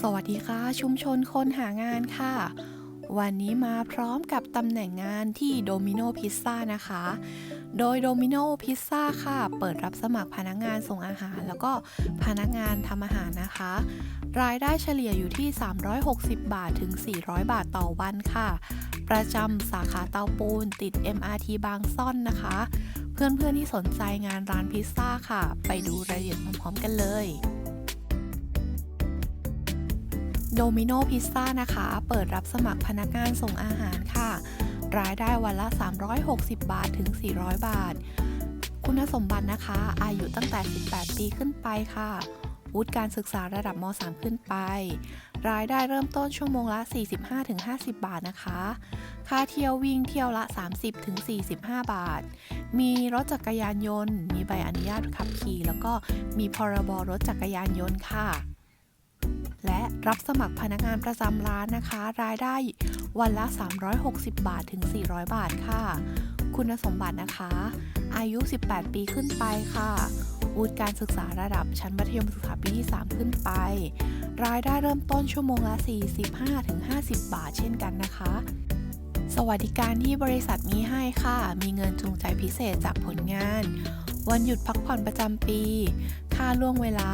สวัสดีค่ะ ชุมชนคนหางานค่ะ วันนี้มาพร้อมกับตำแหน่งงานที่โดมิโนพิซซ่านะคะ โดยโดมิโนพิซซ่าค่ะ เปิดรับสมัครพนักงานส่งอาหาร แล้วก็พนักงานทำอาหารนะคะ รายได้เฉลี่ยอยู่ที่ 360 บาทถึง 400 บาทต่อวันค่ะ ประจำสาขาเตาปูนติด MRT บางซ่อนนะคะ เพื่อนๆที่สนใจงานร้านพิซซ่าค่ะ ไปดูรายละเอียดพร้อมๆกันเลย โดมิโนพิซซ่านะคะ เปิดรับสมัครพนักงานส่งอาหารค่ะ รายได้วันละ 360 บาทถึง 400 บาท คุณสมบัตินะคะ อายุตั้งแต่ 18 ปีขึ้นไปค่ะวุฒิการศึกษาระดับม .3 ขึ้นไป รายได้เริ่มต้นชั่วโมงละ 45-50 บาทนะคะ ค่าเที่ยววิ่งเที่ยวละ 30-45 บาท มีรถจักรยานยนต์ มีใบอนุญาตขับขี่ แล้วก็มีพรบรถจักรยานยนต์ค่ะ และรับสมัครพนักงานประจำร้านนะคะ รายได้วันละ 360 บาทถึง 400 บาทค่ะ คุณสมบัตินะคะ อายุ 18 ปีขึ้นไปค่ะวุฒิการศึกษาระดับชั้นมัธยมศึกษาปีที่ 3 ขึ้นไป รายได้เริ่มต้นชั่วโมงละ 45-50 บาทเช่นกันนะคะ สวัสดิการที่บริษัทมีให้ค่ะ มีเงินจูงใจพิเศษจากผลงาน วันหยุดพักผ่อนประจำปี ค่าล่วงเวลา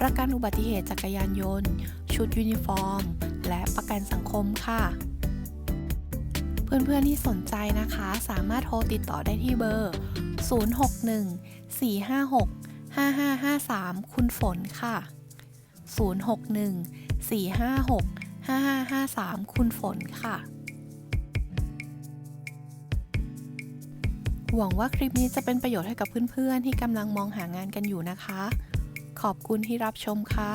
ประกันอุบัติเหตุจักรยานยนต์ ชุดยูนิฟอร์ม และประกันสังคมค่ะ เพื่อนๆที่สนใจนะคะ สามารถโทรติดต่อได้ที่เบอร์ 061 456 5553 คุณฝนค่ะ 061 456 5553 คุณฝนค่ะหวังว่าคลิปนี้จะเป็นประโยชน์ให้กับเพื่อนๆ ที่กำลังมองหางานกันอยู่นะคะ ขอบคุณที่รับชมค่ะ